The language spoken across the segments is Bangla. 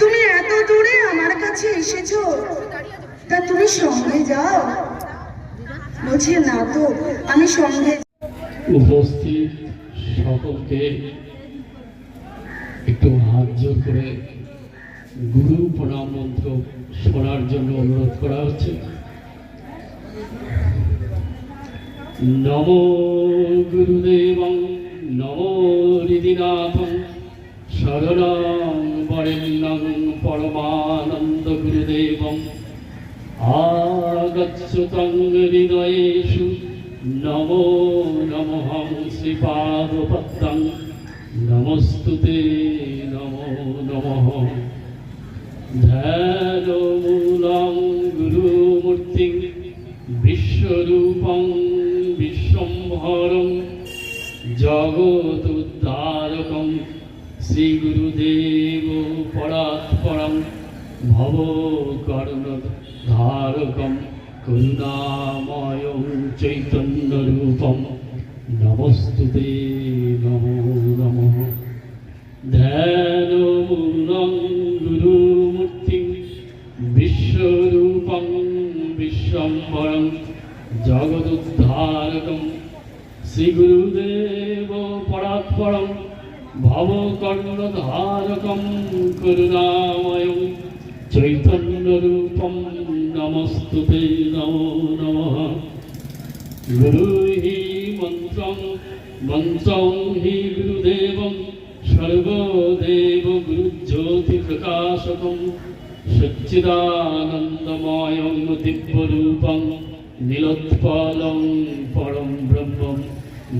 তুমি এত দূরে আমার কাছে এসেছ। তা তুমি সঙ্গে যাও। বলছে না তো, আমি সঙ্গে উপস্থিত সকলকে একটু করে গুরু প্রণাম মন্ত্র শোনার জন্য অনুরোধ করা হচ্ছে। নম গুরুদেব, নম হৃদিনাথং শরণং বরেণ্যং পরমানন্দ গুরুদেবং আগচ্ছুতং হৃদয়েষু নমো নমহং শ্রীপাদপদ্মং নমস্তু তে নমো নমঃ ধ্যানমূলং গুরুমূর্তিং বিশ্বরূপং বিশ্বম্ভরং জগতুদ্দা শ্রীগুরুদেব পরাৎপরম ভব কর্ণধারকম করুণাময় চৈতন্যরূপম নমস্তুতে করুণাময় চৈতন্যরূপম নমস্তুতে নমো নম গুরু হি মন্ত্রম মন্ত্রম হি গুরুদেবম সর্বদেব গুরুজ্যোতি প্রকাশকম সচ্চিদানন্দময়ং দিব্যরূপং নীলোৎপলং পরম ব্রহ্মম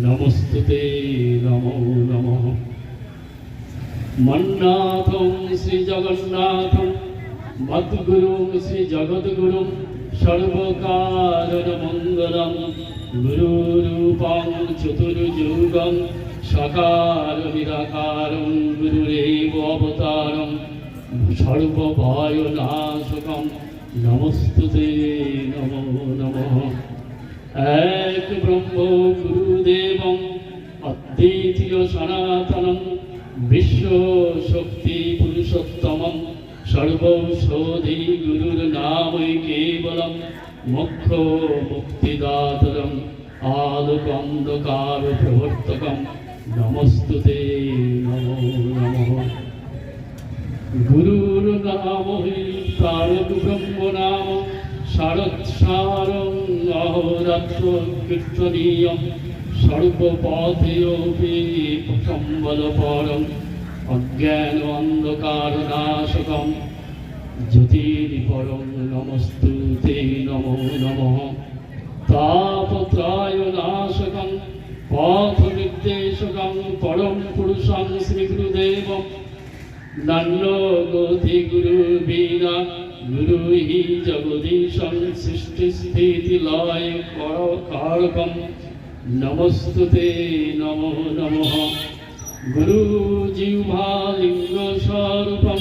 নমস্তুতে নমো নমঃ মন্নাথম শ্রী জগন্নাথম মদ্গুরু শ্রী জগদ্গুরু সর্বকারণ মঙ্গলম গুরুরূপং চতুর্যুগম সকার নিরাকার গুরুরেব অবতারম সর্বভয় নাশকম নমস্তুতে নম নম এক ব্রহ্ম গুরুদেব অদ্বিতীয় সনাতনম শক্তি পুরুষোত্তমম সর্বৌষধি গুরুর নামই কেবলম মোক্ষ মুক্তিদাতরম আলোকন্ধকার প্রবর্তকম নমস্তুতে নমো নমঃ গুরুর নাম তারক ব্রহ্ম নাম শারৎসারং অহরাত্র কীর্তনীয়ম সর্বপথেয়পি সম্বলপরম অজ্ঞান অন্ধকার নাশকম জ্যোতির্পরম নমস্তু তে নমো নমঃ। তাপত্রায় নাশকম পথ নির্দেশকম পরম পুরুষং শ্রীগুরুদেবম। নন্ন গতি গুরু বীরা গুরু হি জগদীশং সৃষ্টি স্থিতি লয় কারকম নমস্তুতে নমো নমঃ। গুরু জিহ্বা লিঙ্গ স্বরূপম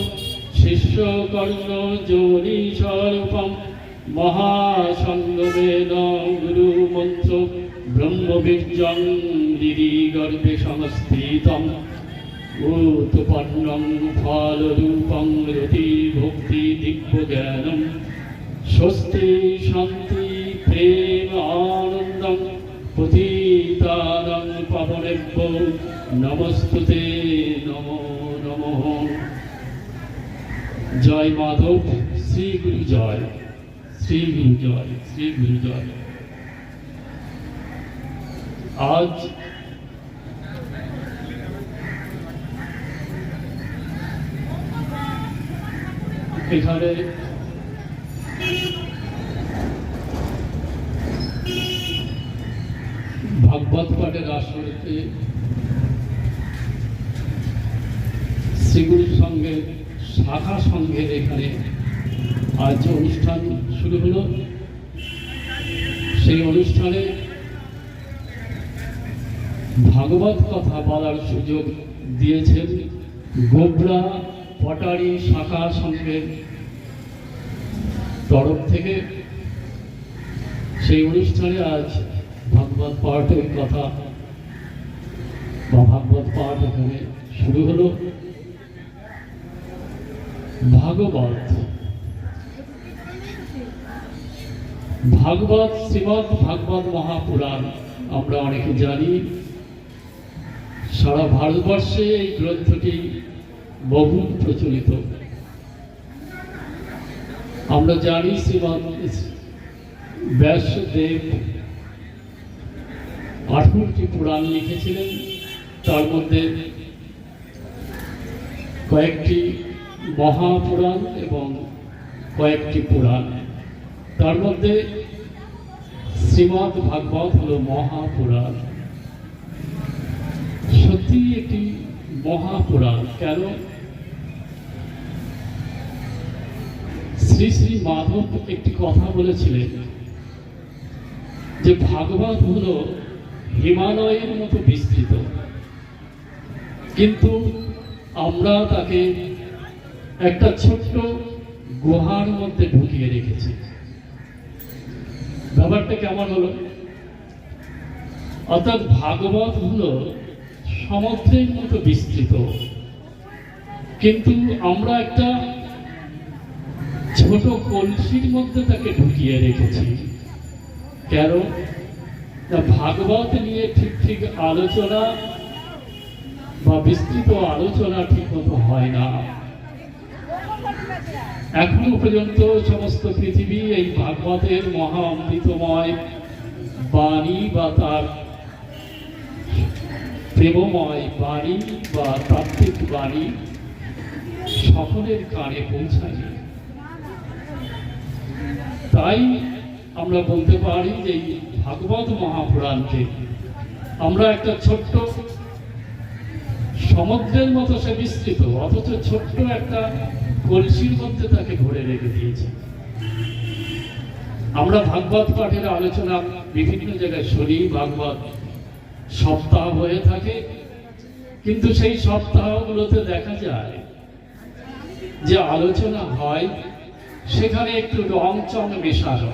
শিষ্য কর্ণ যোনি স্বরূপম মহাসঙ্গমেন গুরু মন্ত্র ব্রহ্মবীর্যং হৃদি গর্ভে সংস্থিতম উৎপন্নং ফলরূপং নমস্তুতে নমো, নমঃ। জয় মাধব, শ্রী গুরু জয়। শ্রী গুরু জয়, শ্রী গুরু জয়। আজ এখানে ভাগবত পাঠের আসরেতে শ্রীগুরুর সঙ্গে, শাখা সংঘের এখানে আজ অনুষ্ঠান শুরু হলো। সেই অনুষ্ঠানে ভাগবত কথা বলার সুযোগ দিয়েছেন গোবরা পটারি শাখা সংঘের তরফ থেকে। সেই অনুষ্ঠানে আজ ভাগবত পাঠের কথা বা ভাগবত পাঠ এখানে শুরু হলো। ভাগবত। ভাগবত, শ্রীমদ ভাগবত মহাপুরাণ আমরা অনেকে জানি। সারা ভারতবর্ষে এই গ্রন্থটি বহু প্রচলিত। আমরা জানি শ্রীমদ ব্যাসদেব আঠেরোটি পুরাণ লিখেছিলেন। তার মধ্যে কয়েকটি মহাপুরাণ এবং কয়েকটি পুরাণ। তার মধ্যে শ্রীমদ ভাগবত হল মহাপুরাণ। সত্যি একটি মহাপুরাণ। কেন? শ্রী শ্রী মাধব একটি কথা বলেছিলেন যে ভাগবত হল হিমালয়ের মতো বিস্তৃত। কিন্তু আমরা তাকে একটা ছোট্ট গুহার মধ্যে ঢুকিয়ে রেখেছি। ব্যাপারটা কেমন হলো? অর্থাৎ ভাগবত হলো সমুদ্রের মতো বিস্তৃত। কিন্তু আমরা একটা ছোট কলসির মধ্যে তাকে ঢুকিয়ে রেখেছি। কেন? না, ভাগবত নিয়ে ঠিক ঠিক আলোচনা বা বিস্তৃত আলোচনা ঠিক মতো হয় না। এখনও পর্যন্ত সমস্ত পৃথিবী এই ভাগবতের মহা অমৃতময় বাণী বা তার প্রেমময় বাণী বা তাত্ত্বিক বাণী সকলের কানে পৌঁছায় তাই আমরা বলতে পারি যে ভাগবত মহাপুরাণকে আমরা একটা ছোট্ট সমুদ্রের মতো সে বিস্তৃত, অথচ ছোট্ট একটা কলসির মধ্যে তাকে ধরে রেখে দিয়েছি। আমরা ভাগবত পাঠের আলোচনা বিভিন্ন জায়গায় শুনি, ভাগবত সপ্তাহ হয়ে থাকে, কিন্তু সেই সপ্তাহগুলোতে দেখা যায় যে আলোচনা হয়, সেখানে একটু রং চং মেশানো।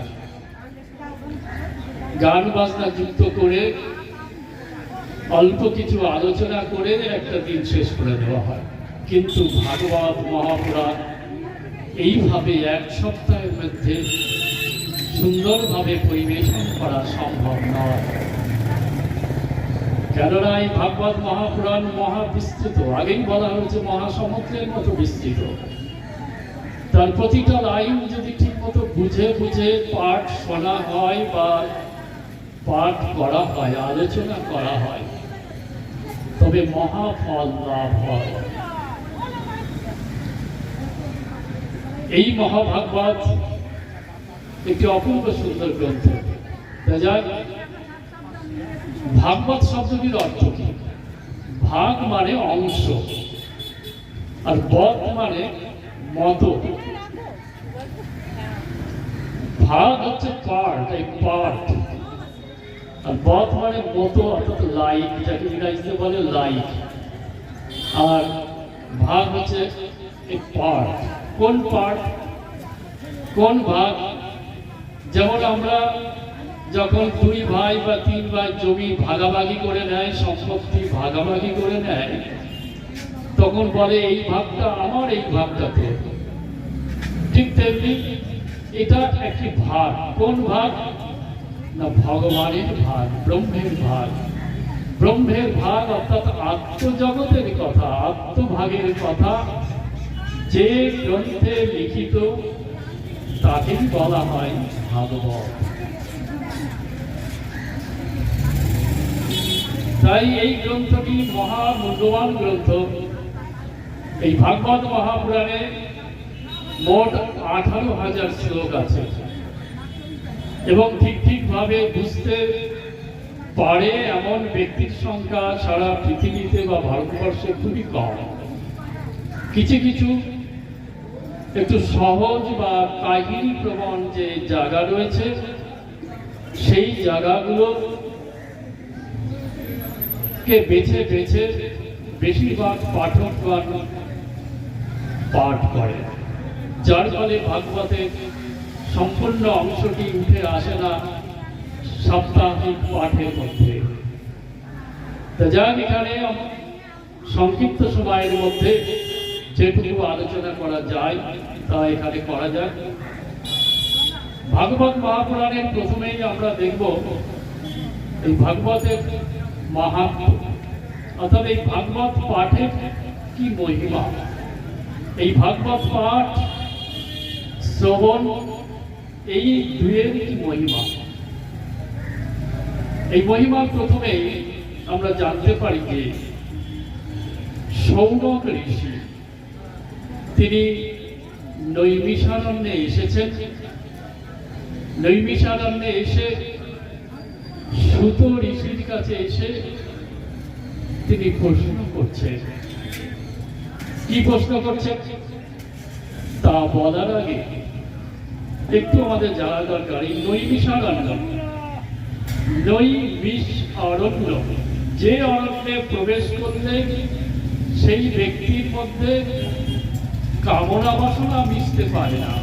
গান বাজনা যুক্ত করে অল্প কিছু আলোচনা করে একটা দিন শেষ করে দেওয়া হয়। কিন্তু ভাগবত মহাপুরাণ এইভাবে এক সপ্তাহের মধ্যে সুন্দরভাবে পরিবেশন করা সম্ভব নয়। কেননা এই ভাগবত মহাপুরাণ মহা বিস্তৃত আগেই বলা হয়েছে মহাসমুদ্রের মতো বিস্তৃত। তার প্রতিটা লাইন যদি ঠিক মতো বুঝে বুঝে পাঠ শোনা হয় বা পাঠ করা হয়, আলোচনা করা হয়, তবে মহাফল লাভ হয়। এই মহাভাগবত একটি অপূর্ব সুন্দর গ্রন্থ। ভাগবত শব্দটির অর্থ কি? ভাগ মানে অংশ, আর বধ মানে মত ভাগ হচ্ছে পার্ট এই পার্ট আর বধ মানে মতো, অর্থাৎ লাইক যাকে ইংরাজিতে বলে লাইক আর ভাগ হচ্ছে এই পার্ট কোন পার্ট কোন ভাগ? যেমন আমরা যখন দুই ভাই বা তিন ভাই জমি ভাগাভাগি করে নেয়, সম্পত্তি ভাগাভাগি করে নেয়, তখন বলে, এই ভাগটা আমার, এই ভাগটা তোর। ঠিক তেমনি এটা একটি ভাগ। কোন ভাগ? না, ভগবানের ভাগ, ব্রহ্মের ভাগ। ব্রহ্মের ভাগ অর্থাৎ আত্মজগতের কথা, আত্মভাগের কথা যে গ্রন্থে লিখিত, তাকেই বলা হয় ভাগবত। তাই এই গ্রন্থটি মহা মূল্যবান গ্রন্থ। এই ভাগবত মহাপুরাণে মোট আঠারো হাজার শ্লোক আছে। এবং ঠিক ঠিকভাবে বুঝতে পারে এমন ব্যক্তির সংখ্যা সারা পৃথিবীতে বা ভারতবর্ষে খুবই কম। কিছু কিছু একটু সহজ বা কাহিনী প্রবণ যে জায়গা রয়েছে, সেই জায়গাগুলো কে বেছে বেছে বেশিরভাগ পাঠকগণ পাঠ করে। যার ফলে ভাগবতের সম্পূর্ণ অংশটি উঠে আসে না সাপ্তাহিক পাঠের মধ্যে। যাক, এখানে সংক্ষিপ্ত সময়ের মধ্যে যেটুকু আলোচনা করা যায় তা এখানে করা যায় ভাগবত মহাপুরাণের প্রথমেই আমরা দেখব এই ভাগবতের মাহাত্ম, অর্থাৎ এই ভাগবত পাঠের কি মহিমা? এই ভাগবত পাঠ শ্রবণ, এই দুয়ের কি মহিমা? এই মহিমা প্রথমে আমরা জানতে পারি যে ঋষি, তিনি নৈমিষারণ্যে এসেছেন নৈমিষারণ্যে এসে সুত ঋষির কাছে এসে তিনি প্রশ্ন করছেন। কি প্রশ্ন করছেন? তা বলার আগে একটু আমাদের জানা দরকার। এই নৈমিষারণ্য নৈমিষ অরণ্য, যে অরণ্যে প্রবেশ করলে সেই ব্যক্তির মধ্যে কামনা বাসনা মিশতে পারে না।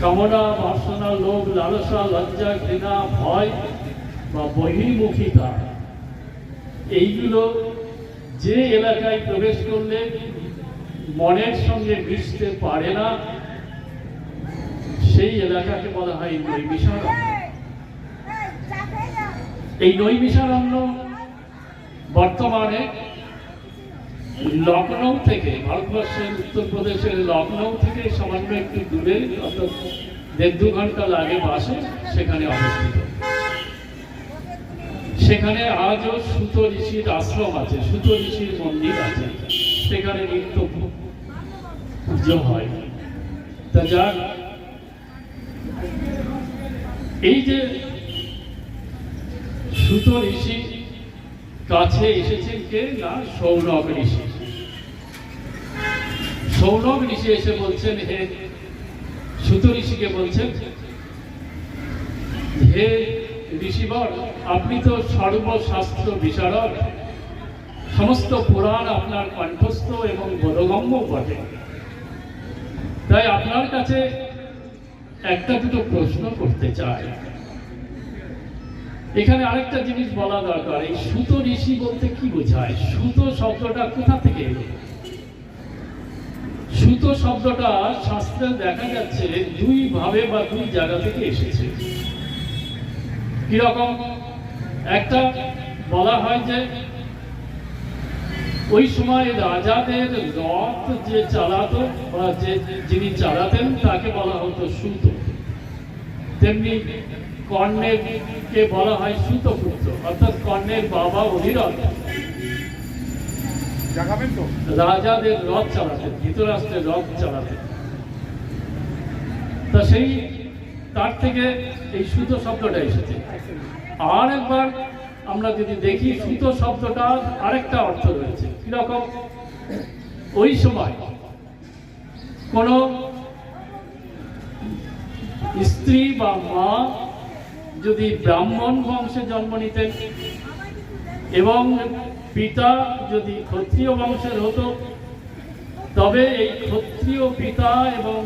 কামনা বাসনা, লোভ, লালসা, লজ্জা, ঘৃণা, ভয় বা বহির্মুখিতা এইগুলো যে এলাকায় প্রবেশ করলে মনের সঙ্গে মিশতে পারে না, সেই এলাকাকে বলা হয় নৈমিষারণ্য এই নৈমিষারণ্য বর্তমানে লখনৌ থেকে, ভারতবর্ষের উত্তরপ্রদেশের লখনৌ থেকে সামান্য একটু দূরে, অর্থাৎ দেড় দু ঘণ্টা লাগে বাসে, সেখানে অবস্থিত। সেখানে আজও সুত ঋষির আশ্রম আছে, সুত ঋষির মন্দির আছে। সেখানে নিত্য পুজো হয়। তা যাক, এই যে সুত ঋষি কাছে এসেছেন কে? না, সৌরভ ঋষি। সৌরভ ঋষি এসে বলছেন, হে সুত ঋষিকে বলছেন, হে ঋষিবর, আপনি তো সর্বশাস্ত্র বিশারদ সমস্ত পুরাণ আপনার কণ্ঠস্থ এবং বোধগম্য বটে। তাই আপনার কাছে একটা দুটো প্রশ্ন করতে চাই। এখানে আরেকটা জিনিস বলা দরকার, এই সুত ঋষি বলতে কি বোঝায়? সুত শব্দটা কোথা থেকে এলো? সুত শব্দটা শাস্ত্রে দেখা যাচ্ছে দুই ভাবে বা দুই জায়গা থেকে এসেছে। কীরকম? একটা বলা হয় যে, ওই সময় রাজাদের রথ যে চালাতো বা যে যিনি চালাতেন, তাকে বলা হতো সুত। তেমনি কর্ণের কে বলা হয় সুতপুত্র অর্থাৎ কর্ণের বাবা অধিরথ রাজাদের রথ চালাতেন ধৃতরাষ্ট্রের রথ চালাতেন। তা সেই তার থেকে এই সুতো শব্দটা এসেছে। আর একবার আমরা যদি দেখি সুতো শব্দটা আরেকটা অর্থ রয়েছে। কীরকম? ওই সময় কোনো স্ত্রী বা মা যদি ব্রাহ্মণ বংশে জন্ম নিতেন এবং পিতা যদি ক্ষত্রিয় বংশের হতো, তবে এই ক্ষত্রিয় পিতা এবং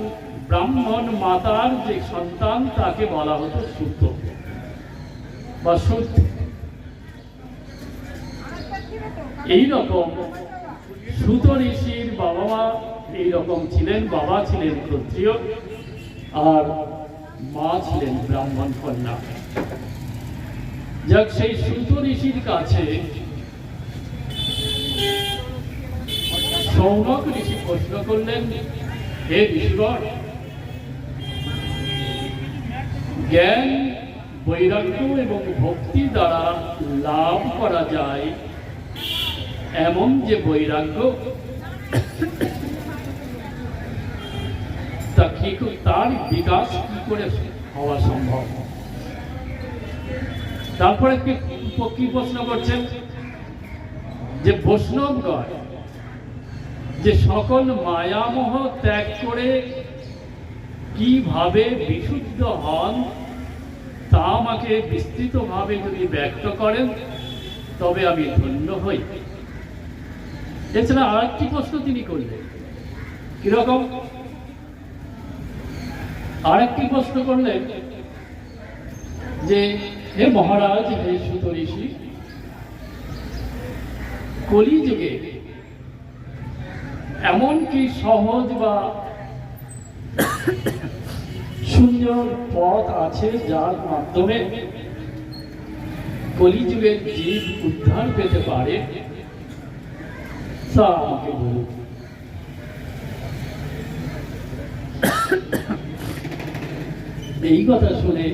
ব্রাহ্মণ মাতার যে সন্তান, তাকে বলা হতো সুত বা সুত। এইরকম সুত ঋষির বাবা মা এইরকম ছিলেন, বাবা ছিলেন ক্ষত্রিয় আর মা ছিলেন ব্রাহ্মণ কন্যা। যাক, সেই সুত ঋষির কাছে সৌনক ঋষি প্রশ্ন করলেন, হে ঋষিবর জ্ঞান, বৈরাগ্য এবং ভক্তি দ্বারা লাভ করা যায়। এমন যে বৈরাগ্য, তা কি তার বিকাশ কি করে হওয়া সম্ভব? তারপরে কি প্রশ্ন করছেন? যে বৈষ্ণবগণ যে সকল মায়ামোহ ত্যাগ করে কীভাবে বিশুদ্ধ হন, তা আমাকে বিস্তৃতভাবে যদি ব্যক্ত করেন, তবে আমি ধন্য হই। এছাড়া আরেকটি প্রশ্ন তিনি করলেন, কীরকম? আরেকটি প্রশ্ন করলেন যে হে মহারাজ, হে সুত ঋষি, কলিযুগে এমন কি সহজ বা সুন্দর পথ আছে যার মাধ্যমে কলিযুগের জীব উদ্ধার পেতে পারে, তা আমাকে বলুন। এই কথা শুনে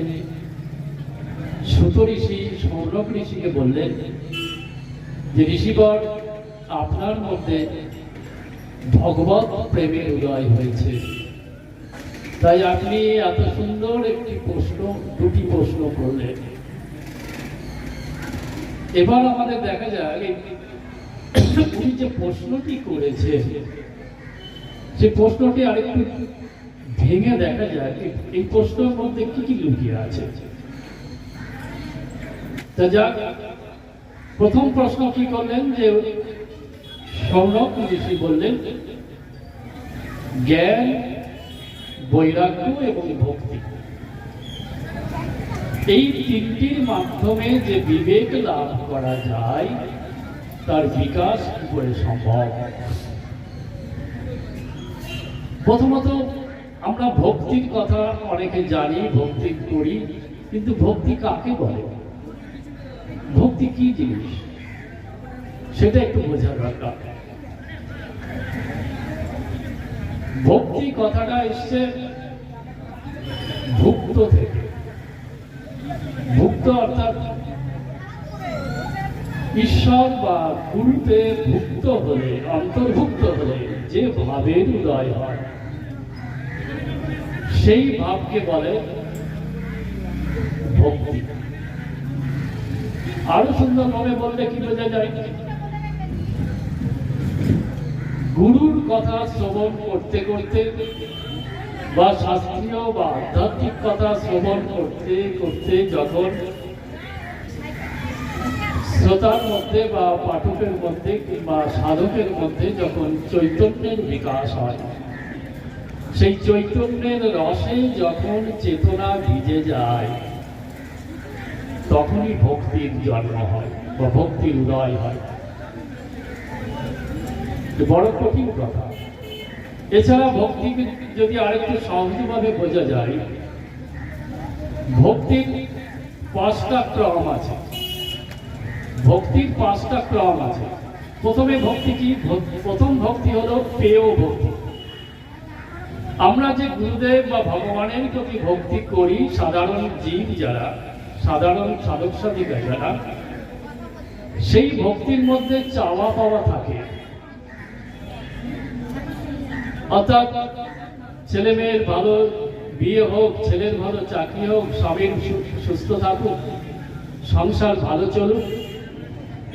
সুত ঋষি সৌরভ ঋষিকে বললেন, যে ঋষিবর, আপনার মধ্যে ভগবত প্রেমের উদয় হয়েছে। তাই আপনি এত সুন্দর একটি প্রশ্ন, দুটি প্রশ্ন করলেন। এবার আমাদের দেখা যায় উনি যে প্রশ্নটি করেছে, সে প্রশ্নটি আরেকটু ভেঙে দেখা যায় এই প্রশ্নের মধ্যে কি কি লুকিয়ে আছে। যাক, প্রথম প্রশ্ন কি করলেন যে সৌরভ ঋষি বললেন, জ্ঞান, বৈরাগ্য এবং ভক্তি। এই তিনটির মাধ্যমে যে বিবেক লাভ করা যায়, তার বিকাশ করে সম্ভব? প্রথমত, আমরা ভক্তির কথা অনেকে জানি, ভক্তি করি, কিন্তু ভক্তি কাকে বলে? ভক্তি কি জিনিস? সেটা একটু বোঝা দরকার। ভক্তি কথাটা এসছে ভুক্ত থেকে। ভুক্ত অর্থাৎ ঈশ্বর বা গুরুতে ভুক্ত হলে, অন্তর্ভুক্ত হলে যে ভাবের উদয় হয়, সেই ভাবকে বলে ভক্তি। আরও সুন্দরভাবে বললে কি বোঝা যায়? গুরুর কথা শ্রবণ করতে করতে বা শাস্ত্রীয় বা আধ্যাত্মিক কথা শ্রবণ করতে করতে যখন শ্রোতার মধ্যে বা পাঠকের মধ্যে কিংবা সাধকের মধ্যে যখন চৈতন্যের বিকাশ হয়, সেই চৈতন্যের রসে যখন চেতনা ভিজে যায় তখনই ভক্তির জন্ম হয় বা ভক্তির উদয় হয়। বড় কঠিন কথা। এছাড়া ভক্তিকে যদি আরেকটু সহজভাবে বোঝা যায়, ভক্তির পাঁচটা ক্রম আছে। ভক্তির পাঁচটা ক্রম আছে। প্রথমে ভক্তি কি? প্রথম ভক্তি হলো পেয় ভক্তি। আমরা যে গুরুদেব বা ভগবানের প্রতি ভক্তি করি, সাধারণ জীব যারা সাধারণ সাধক সাধিকা যারা সেই ভক্তির মধ্যে চাওয়া পাওয়া থাকে। অর্থাৎ ছেলে মেয়ের ভালো বিয়ে হোক, ছেলের ভালো চাকরি হোক, স্বামীর সুস্থ থাকুক, সংসার ভালো চলুক,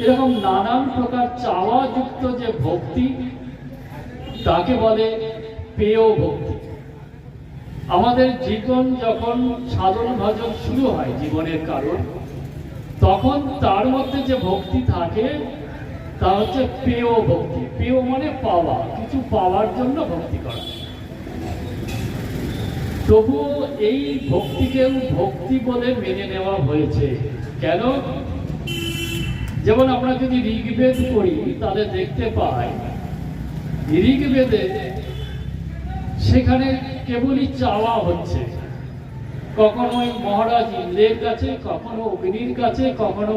এরকম নানান প্রকার চাওয়া যুক্ত যে ভক্তি, তাকে বলে পেয় ভক্তি। আমাদের জীবন যখন সাধন ভজন শুরু হয় জীবনের কারণ, তখন তার মধ্যে যে ভক্তি থাকে, তা হচ্ছে পেয় ভক্তি। পেয় মানে পাওয়া, কিছু পাওয়ার জন্য ভক্তি করা। তবুও এই ভক্তিকেও ভক্তি বলে মেনে নেওয়া হয়েছে। কেন? যেমন আমরা যদি ঋগ্বেদ পড়ি, তাহলে দেখতে পাই, ঋগ্বেদে সেখানে কেবলই চাওয়া হচ্ছে। কখনো ওই মহারাজ ইন্দ্রের কাছে, কখনো অগ্নির কাছে, কখনো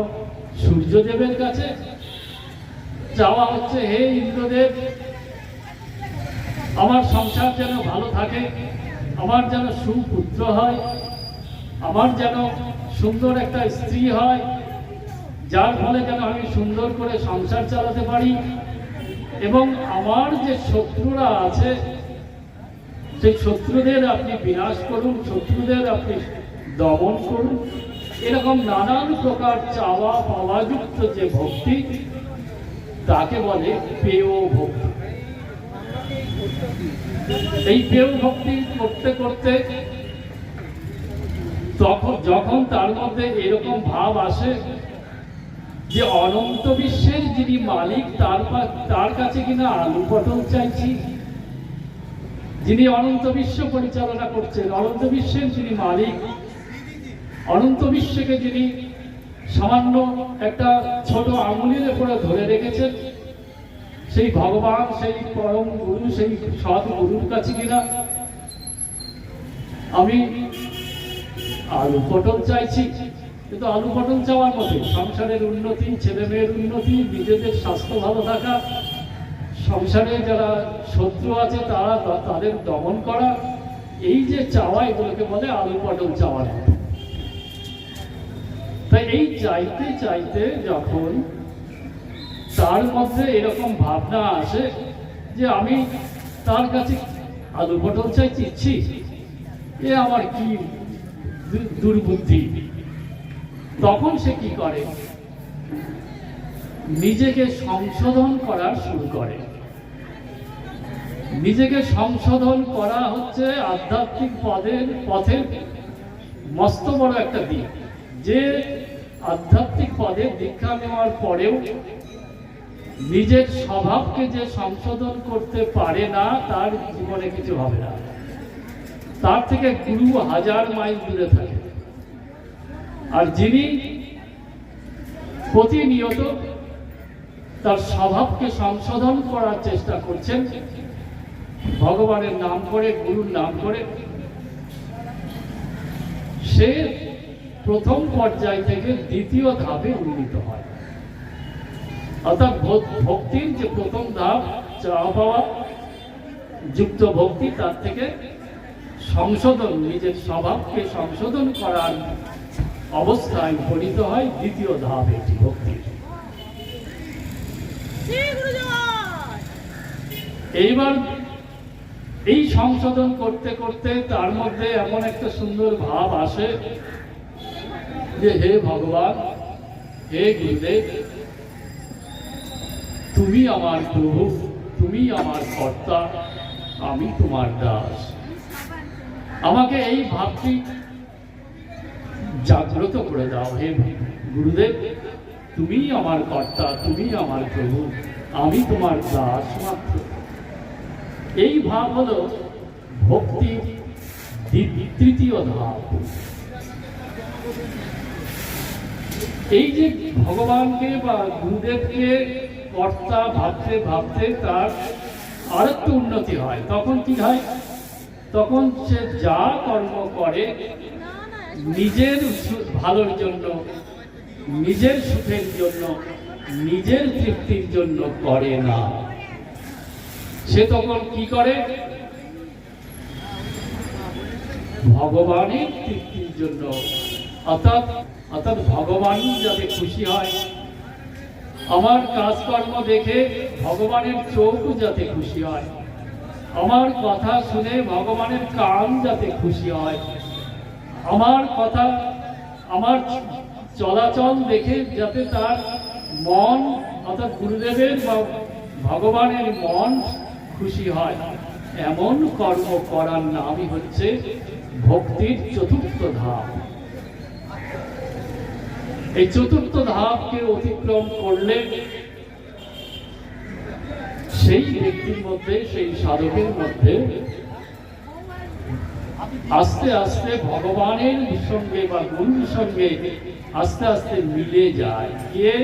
সূর্যদেবের কাছে। চাওয়া হচ্ছে, হে ইন্দ্রদেব, আমার সংসার যেন ভালো থাকে, আমার যেন সুপুত্র হয়, আমার যেন সুন্দর একটা স্ত্রী হয়, যার ফলে যেন আমি সুন্দর করে সংসার চালাতে পারি। এবং আমার যে শত্রুরা আছে সেই শত্রুদের আপনি বিনাশ করুন, শত্রুদের আপনি দমন করুন, এরকম নানান প্রকার চাওয়া পাওয়াযুক্ত যে ভক্তি, তাকে বলে পেয় ভক্তি। এই পেয় ভক্তি করতে করতে তখন যখন তার মধ্যে এরকম ভাব আসে যে অনন্ত বিশ্বের যিনি মালিক, তার তার কাছে কিনা আলু পটল চাইছি যিনি অনন্ত বিশ্ব পরিচালনা করছেন, অনন্ত বিশ্বের যিনি মালিক, অনন্ত বিশ্বকে যিনি সামান্য একটা ছোট আঙুলের উপরে ধরে রেখেছেন, সেই ভগবান, সেই পরম গুরু, সেই সৎ গুরুর কাছে কিনা? আমি আলু পটল চাইছি, কিন্তু আলু পটল চাওয়ার মতো সংসারের উন্নতি ছেলে মেয়ের উন্নতি, নিজেদের স্বাস্থ্য ভালো থাকা সংসারে যারা শত্রু আছে, তারা তাদের দমন করা, এই যে চাওয়া, এগুলোকে বলে আলু পটল চাওয়ার তাই এই চাইতে চাইতে যখন তার মধ্যে এরকম ভাবনা আসে যে আমি তার কাছে আলু পটল চাই, চিচ্ছি, এ আমার কি দুর্বুদ্ধি? তখন সে কি করে? নিজেকে সংশোধন করার শুরু করে। নিজেকে সংশোধন করা হচ্ছে আধ্যাত্মিক পদের পথের মস্ত বড় একটা দিক। যে আধ্যাত্মিক পদে দীক্ষা নেওয়ার পরেও নিজের স্বভাবকে যে সংশোধন করতে পারে না, তার জীবনে কিছু হবে না। তার থেকে গুরু হাজার মাইল দূরে থাকে। আর যিনি প্রতিনিয়ত তার স্বভাবকে সংশোধন করার চেষ্টা করছেন ভগবানের নাম করে গুরুর নাম করে। সে প্রথম পর্যায় থেকে দ্বিতীয় ধাপে উন্নীত হয়। অর্থাৎ ভক্তির যে প্রথম ধাপ চাওয়া পাওয়া যুক্ত ভক্তি তার থেকে সংশোধন নিজের স্বভাবকে সংশোধন করার অবস্থায় উপনীত হয় দ্বিতীয় ধাপ এটি ভক্তির এইবার এই সংশোধন করতে করতে তার মধ্যে এমন একটা সুন্দর ভাব আসে যে হে ভগবান, হে গুরুদেব, তুমি আমার প্রভু, তুমি আমার কর্তা, আমি তোমার দাস। আমাকে এই ভাবটি জাগ্রত করে দাও, হে গুরুদেব, তুমি আমার কর্তা, তুমি আমার প্রভু, আমি তোমার দাস মাত্র। এই ভাব হলো ভক্তি তৃতীয় ধাপ। এই যে ভগবানকে বা গুরুদেবকে কর্তা ভাবতে ভাবতে তার আরেকটু উন্নতি হয়। তখন কি হয়? তখন সে যা কর্ম করে নিজের ভালোর জন্য, নিজের সুখের জন্য, নিজের তৃপ্তির জন্য করে না। সে তখন কি করে? ভগবানের তৃপ্তির জন্য। অর্থাৎ অর্থাৎ ভগবান যাতে খুশি হয়। আমার কাজকর্ম দেখে ভগবানের চোখ যাতে খুশি হয়। আমার কথা শুনে ভগবানের কান যাতে খুশি হয়। আমার কথা, আমার চলাচল দেখে যাতে তার মন, অর্থাৎ গুরুদেবের বা ভগবানের মন খুশি হয়। এমন কর্ম করার নামই হচ্ছে ভক্তির চতুর্থ ধাপ। এই চতুর্থ ধাপকে অতিক্রম করলে সেই ব্যক্তির মধ্যে, সেই সাধকের মধ্যে আস্তে আস্তে ভগবানের সঙ্গে বা গুরুর সঙ্গে আস্তে আস্তে মিলে যায়। গিয়ে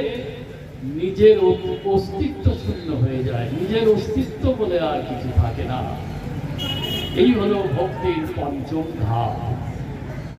নিজের অস্তিত্ব শূন্য হয়ে যায়। নিজের অস্তিত্ব বলে আর কিছু থাকে না। এই হলো ভক্তির পঞ্চম ধাপ।